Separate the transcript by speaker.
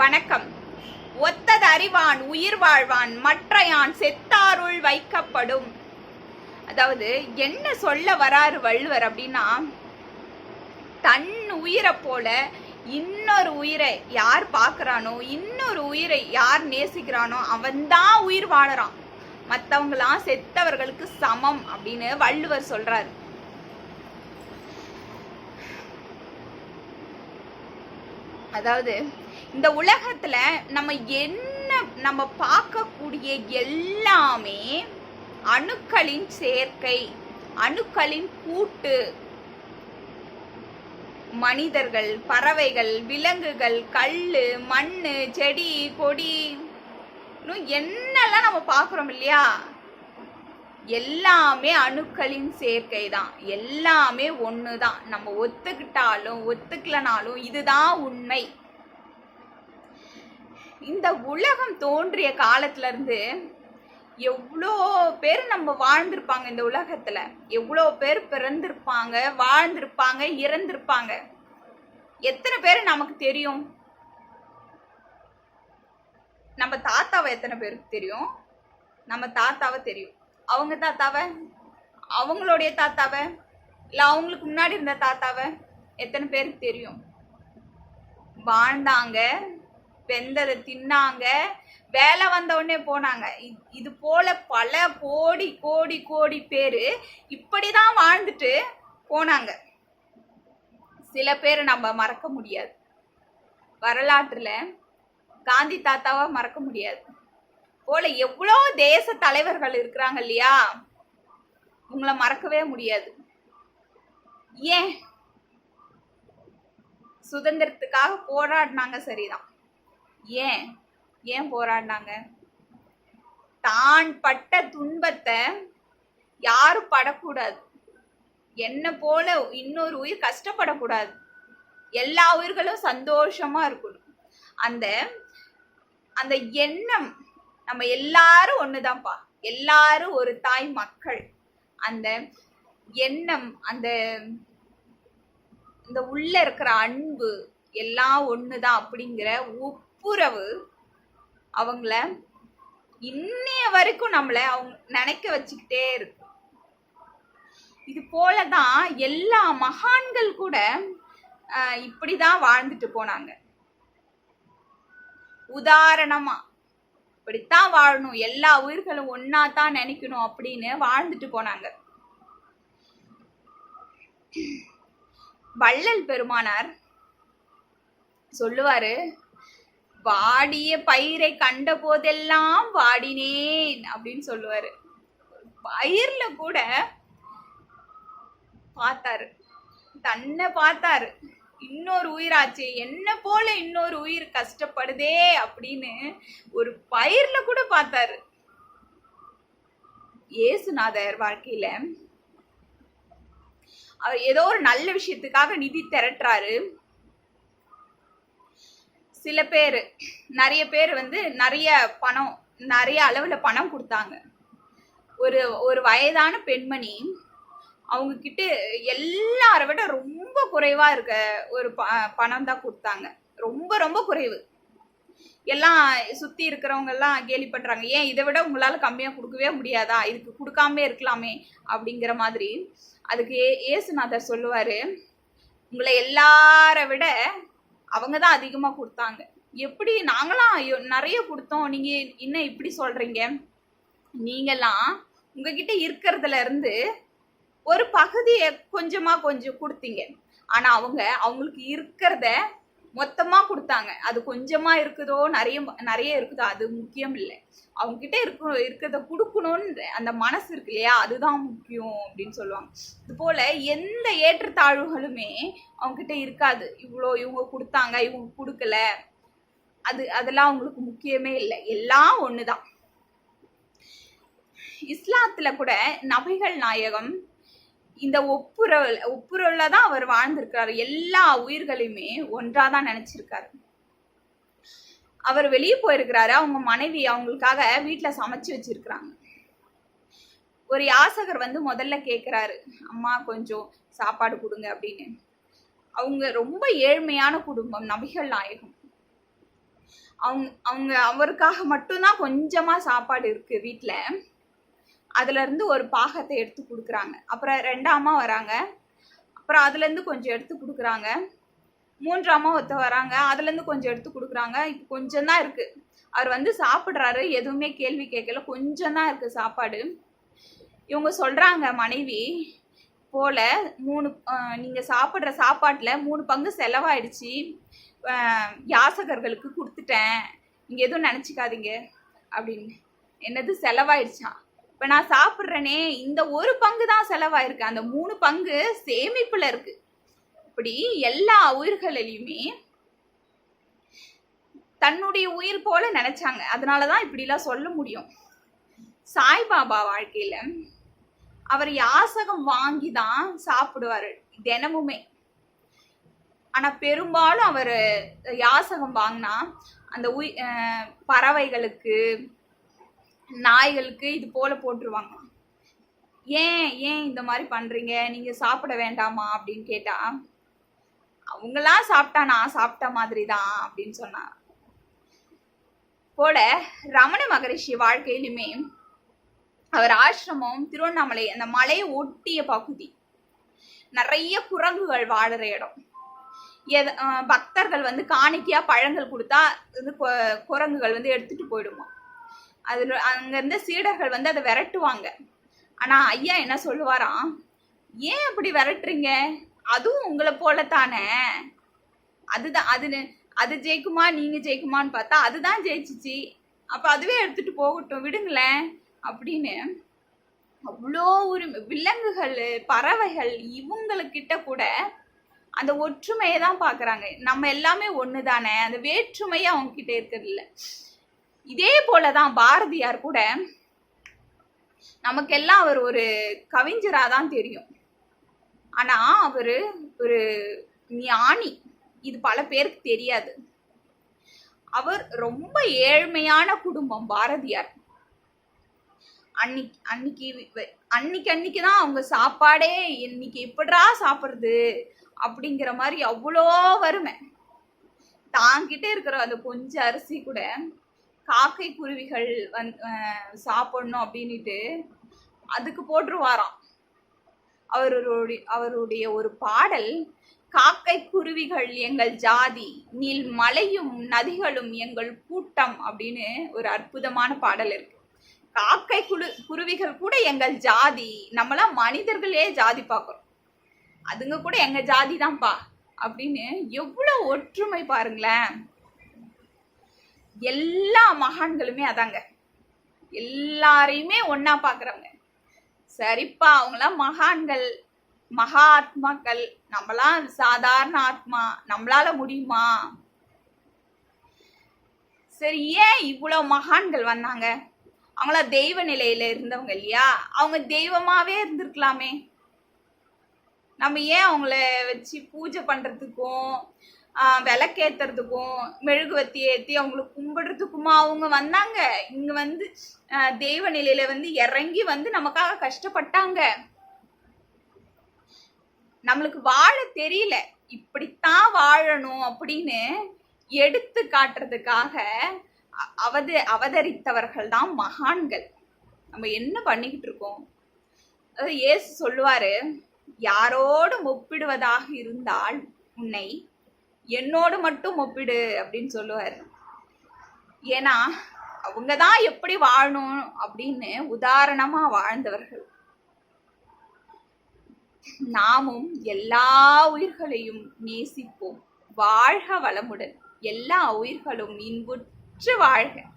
Speaker 1: வணக்கம் ஒத்ததறிவான் உயிர் வாழ்வான் மற்றையான் செத்தாருள் வைக்கப்படும் அதாவது என்ன சொல்ல வராரு வள்ளுவர் அப்படின்னா தன் உயிரை போல இன்னொரு உயிரை யார் பார்க்குறானோ இன்னொரு உயிரை யார் நேசிக்கிறானோ அவன்தான் உயிர் வாழறான் மற்றவங்களாம் செத்தவர்களுக்கு சமம் அப்படின்னு வள்ளுவர் சொல்றாரு அதாவது இந்த உலகத்தில் நம்ம என்ன நம்ம பார்க்கக்கூடிய எல்லாமே அணுக்களின் சேர்க்கை அணுக்களின் கூட்டு மனிதர்கள் பறவைகள் விலங்குகள் கல் மண் செடி கொடி என்னெல்லாம் நம்ம பார்க்குறோம் இல்லையா எல்லாமே அணுக்களின் சேர்க்கை தான் எல்லாமே ஒன்று தான் நம்ம ஒத்துக்கிட்டாலும் ஒத்துக்கலனாலும் இதுதான் உண்மை இந்த உலகம் தோன்றிய காலத்துலேருந்து எவ்வளோ பேர் நம்ம வாழ்ந்திருப்பாங்க இந்த உலகத்தில் எவ்வளோ பேர் பிறந்திருப்பாங்க வாழ்ந்திருப்பாங்க இறந்திருப்பாங்க எத்தனை பேர் நமக்கு தெரியும் நம்ம தாத்தாவை எத்தனை பேருக்கு தெரியும் நம்ம தாத்தாவை தெரியும் அவங்க தாத்தாவை அவங்களுடைய தாத்தாவை இல்லை அவங்களுக்கு முன்னாடி இருந்த தாத்தாவை எத்தனை பேருக்கு தெரியும் வாழ்ந்தாங்க வெந்தது தின்னாங்க வேலை உடனே போனாங்க இது போல பல கோடி கோடி கோடி பேர் இப்படி தான் வாழ்ந்துட்டு போனாங்க சில பேர் நம்ம மறக்க முடியாது வரலாற்றில் காந்தி தாத்தாவா மறக்க முடியாது போல எவ்வளோ தேச தலைவர்கள் இருக்கிறாங்க இல்லையா உங்களை மறக்கவே முடியாது ஏன் சுதந்திரத்துக்காக போராடினாங்க சரிதான் ஏன் ஏன் போராடினாங்க தான் பட்ட துன்பத்தை யாரும் படக்கூடாது என்ன போல இன்னொரு உயிர் கஷ்டப்படக்கூடாது எல்லா உயிர்களும் சந்தோஷமா இருக்கணும் அந்த அந்த எண்ணம் நம்ம எல்லாரும் ஒண்ணுதான்ப்பா எல்லாரும் ஒரு தாய் மக்கள் அந்த எண்ணம் அந்த இந்த உள்ள இருக்கிற அன்பு எல்லாம் ஒண்ணுதான் அப்படிங்கிற ஊ துப்புரவு அவங்கள இன்னைய வரைக்கும் நம்மளை அவங்க நினைக்க வச்சுக்கிட்டே இருக்கு இது போலதான் எல்லா மகான்கள் கூட இப்படி இப்படிதான் வாழ்ந்துட்டு போனாங்க உதாரணமா இப்படித்தான் வாழணும் எல்லா உயிர்களும் ஒன்னா தான் நினைக்கணும் அப்படின்னு வாழ்ந்துட்டு போனாங்க வள்ளல் பெருமானார் சொல்லுவாரு வாடிய பயிரை கண்ட போதெல்லாம் வாடினேன் அப்படின்னு சொல்லுவார் பயிர்ல கூட பார்த்தாரு தன்னை பார்த்தாரு இன்னொரு உயிராச்சு என்ன போல இன்னொரு உயிர் கஷ்டப்படுதே அப்படின்னு ஒரு பயிர்ல கூட பார்த்தாரு ஏசுநாதர் வாழ்க்கையில அவர் ஏதோ ஒரு நல்ல விஷயத்துக்காக நிதி திரட்டுறாரு சில பேர் நிறைய பேர் வந்து நிறைய பணம் நிறைய அளவில் பணம் கொடுத்தாங்க ஒரு ஒரு வயதான பெண்மணி அவங்க கிட்ட எல்லாரை விட ரொம்ப குறைவாக இருக்க ஒரு ப பணம் தான் கொடுத்தாங்க ரொம்ப ரொம்ப குறைவு எல்லாம் சுற்றி இருக்கிறவங்கெல்லாம் கேலி பண்ணுறாங்க ஏன் இதை விட உங்களால் கம்மியாக கொடுக்கவே முடியாதா இதுக்கு கொடுக்காம இருக்கலாமே அப்படிங்கிற மாதிரி அதுக்கு ஏ ஏசுநாதர் சொல்லுவார் உங்களை எல்லாரை விட அவங்க தான் அதிகமாக கொடுத்தாங்க எப்படி நாங்களாம் நிறைய கொடுத்தோம் நீங்கள் என்ன இப்படி சொல்கிறீங்க நீங்களாம் உங்ககிட்ட இருக்கிறதுல இருந்து ஒரு பகுதியை கொஞ்சமாக கொஞ்சம் கொடுத்தீங்க ஆனால் அவங்க அவங்களுக்கு இருக்கிறத மொத்தமாக கொடுத்தாங்க அது கொஞ்சமாக இருக்குதோ நிறைய நிறைய இருக்குதோ அது முக்கியம் இல்லை அவங்கக்கிட்ட இருக்க இருக்கிறத கொடுக்கணும்னு அந்த மனசு இருக்கு இல்லையா அதுதான் முக்கியம் அப்படின்னு சொல்லுவாங்க இது போல் எந்த ஏற்றத்தாழ்வுகளுமே அவங்கக்கிட்ட இருக்காது இவ்வளோ இவங்க கொடுத்தாங்க இவங்க கொடுக்கல அது அதெல்லாம் அவங்களுக்கு முக்கியமே இல்லை எல்லாம் ஒன்று தான் இஸ்லாத்தில் கூட நபிகள் நாயகம் இந்த ஒப்புரல் ஒப்புரவுல தான் அவர் வாழ்ந்திருக்கிறாரு எல்லா உயிர்களையுமே ஒன்றா தான் நினைச்சிருக்காரு அவர் வெளியே போயிருக்கிறாரு அவங்க மனைவி அவங்களுக்காக வீட்டில் சமைச்சு வச்சிருக்கிறாங்க ஒரு யாசகர் வந்து முதல்ல கேட்குறாரு அம்மா கொஞ்சம் சாப்பாடு கொடுங்க அப்படின்னு அவங்க ரொம்ப ஏழ்மையான குடும்பம் நபிகள் நாயகம் அவங்க அவங்க அவருக்காக மட்டும்தான் கொஞ்சமாக சாப்பாடு இருக்குது வீட்டில் அதுலேருந்து ஒரு பாகத்தை எடுத்து கொடுக்குறாங்க அப்புறம் ரெண்டாமா வராங்க அப்புறம் அதுலேருந்து கொஞ்சம் எடுத்து கொடுக்குறாங்க மூன்றாமா ஒருத்த வராங்க அதுலேருந்து கொஞ்சம் எடுத்து கொடுக்குறாங்க இப்போ கொஞ்சம் இருக்குது அவர் வந்து சாப்பிட்றாரு எதுவுமே கேள்வி கேட்கல கொஞ்சம் தான் இருக்குது சாப்பாடு இவங்க சொல்கிறாங்க மனைவி போல் மூணு நீங்கள் சாப்பிட்ற சாப்பாட்டில் மூணு பங்கு செலவாயிடுச்சு யாசகர்களுக்கு கொடுத்துட்டேன் நீங்கள் எதுவும் நினச்சிக்காதீங்க அப்படின்னு என்னது செலவாயிடுச்சான் இப்போ நான் சாப்பிட்றேனே இந்த ஒரு பங்கு தான் செலவாயிருக்கு அந்த மூணு பங்கு சேமிப்பில் இருக்கு இப்படி எல்லா உயிர்களிலையுமே தன்னுடைய உயிர் போல நினைச்சாங்க அதனாலதான் தான் இப்படிலாம் சொல்ல முடியும் சாய்பாபா வாழ்க்கையில அவர் யாசகம் வாங்கி தான் சாப்பிடுவாரு தினமுமே ஆனால் பெரும்பாலும் அவர் யாசகம் வாங்கினா அந்த உய் பறவைகளுக்கு நாய்களுக்கு இது போல போட்டுருவாங்க ஏன் ஏன் இந்த மாதிரி பண்றீங்க நீங்க சாப்பிட வேண்டாமா அப்படின்னு கேட்டா அவங்களாம் சாப்பிட்டா நான் சாப்பிட்ட மாதிரி தான் அப்படின்னு சொன்னான் போல ரமண மகரிஷி வாழ்க்கையிலுமே அவர் ஆசிரமம் திருவண்ணாமலை அந்த மலையை ஒட்டிய பகுதி நிறைய குரங்குகள் வாழுற இடம் எத பக்தர்கள் வந்து காணிக்கையா பழங்கள் கொடுத்தா குரங்குகள் வந்து எடுத்துட்டு போயிடுமா அதில் அங்கேருந்து இருந்த சீடர்கள் வந்து அதை விரட்டுவாங்க ஆனால் ஐயா என்ன சொல்லுவாராம் ஏன் அப்படி விரட்டுறீங்க அதுவும் உங்களை போல தானே அதுதான் அது அது ஜெயிக்குமா நீங்கள் ஜெயிக்குமான்னு பார்த்தா அதுதான் ஜெயிச்சிச்சு அப்போ அதுவே எடுத்துகிட்டு போகட்டும் விடுங்களேன் அப்படின்னு அவ்வளோ ஒரு விலங்குகள் பறவைகள் இவங்களுக்கிட்ட கூட அந்த ஒற்றுமையை தான் பார்க்குறாங்க நம்ம எல்லாமே ஒன்று தானே அந்த வேற்றுமையை அவங்கக்கிட்ட இருக்கிறது இல்லை இதே போலதான் பாரதியார் கூட நமக்கெல்லாம் அவர் ஒரு கவிஞரா தான் தெரியும் ஆனா அவரு ஒரு ஞானி இது பல பேருக்கு தெரியாது அவர் ரொம்ப ஏழ்மையான குடும்பம் பாரதியார் அன்னைக்கு அன்னைக்கு அன்னைக்கு அன்னைக்கு தான் அவங்க சாப்பாடே இன்னைக்கு எப்படா சாப்பிட்றது அப்படிங்கிற மாதிரி அவ்வளோ வறுமை தாங்கிட்டே இருக்கிற அந்த கொஞ்சம் அரிசி கூட காக்கை குருவிகள் வந் சாப்பிடணும் அப்படின்ட்டு அதுக்கு போட்டுருவாராம் அவருடைய அவருடைய ஒரு பாடல் காக்கை குருவிகள் எங்கள் ஜாதி நீல் மலையும் நதிகளும் எங்கள் கூட்டம் அப்படின்னு ஒரு அற்புதமான பாடல் இருக்கு காக்கை குழு குருவிகள் கூட எங்கள் ஜாதி நம்மளாம் மனிதர்களே ஜாதி பார்க்குறோம் அதுங்க கூட எங்கள் ஜாதி தான்ப்பா அப்படின்னு எவ்வளோ ஒற்றுமை பாருங்களேன் எல்லா மகான்களுமே அதாங்க எல்லாரையுமே ஒன்னா பாக்குறவங்க சரிப்பா அவங்களாம் மகான்கள் மகா ஆத்மாக்கள் நம்மளாம் சாதாரண ஆத்மா நம்மளால முடியுமா சரி ஏன் இவ்வளவு மகான்கள் வந்தாங்க அவங்களா தெய்வ நிலையில இருந்தவங்க இல்லையா அவங்க தெய்வமாவே இருந்திருக்கலாமே நம்ம ஏன் அவங்கள வச்சு பூஜை பண்றதுக்கும் விளக்கேற்றுறதுக்கும் மெழுகுவத்தி ஏற்றி அவங்களுக்கு கும்பிடுறதுக்குமா அவங்க வந்தாங்க இங்கே வந்து தெய்வ நிலையில வந்து இறங்கி வந்து நமக்காக கஷ்டப்பட்டாங்க நம்மளுக்கு வாழ தெரியல இப்படித்தான் வாழணும் அப்படின்னு எடுத்து காட்டுறதுக்காக அவத அவதரித்தவர்கள் தான் மகான்கள் நம்ம என்ன பண்ணிக்கிட்டு இருக்கோம் ஏசு சொல்லுவாரு யாரோடு ஒப்பிடுவதாக இருந்தால் உன்னை என்னோடு மட்டும் ஒப்பிடு அப்படின்னு சொல்லுவார் ஏன்னா அவங்க தான் எப்படி வாழணும் அப்படின்னு உதாரணமாக வாழ்ந்தவர்கள் நாமும் எல்லா உயிர்களையும் நேசிப்போம் வாழ்க வளமுடன் எல்லா உயிர்களும் இன்புற்று வாழ்க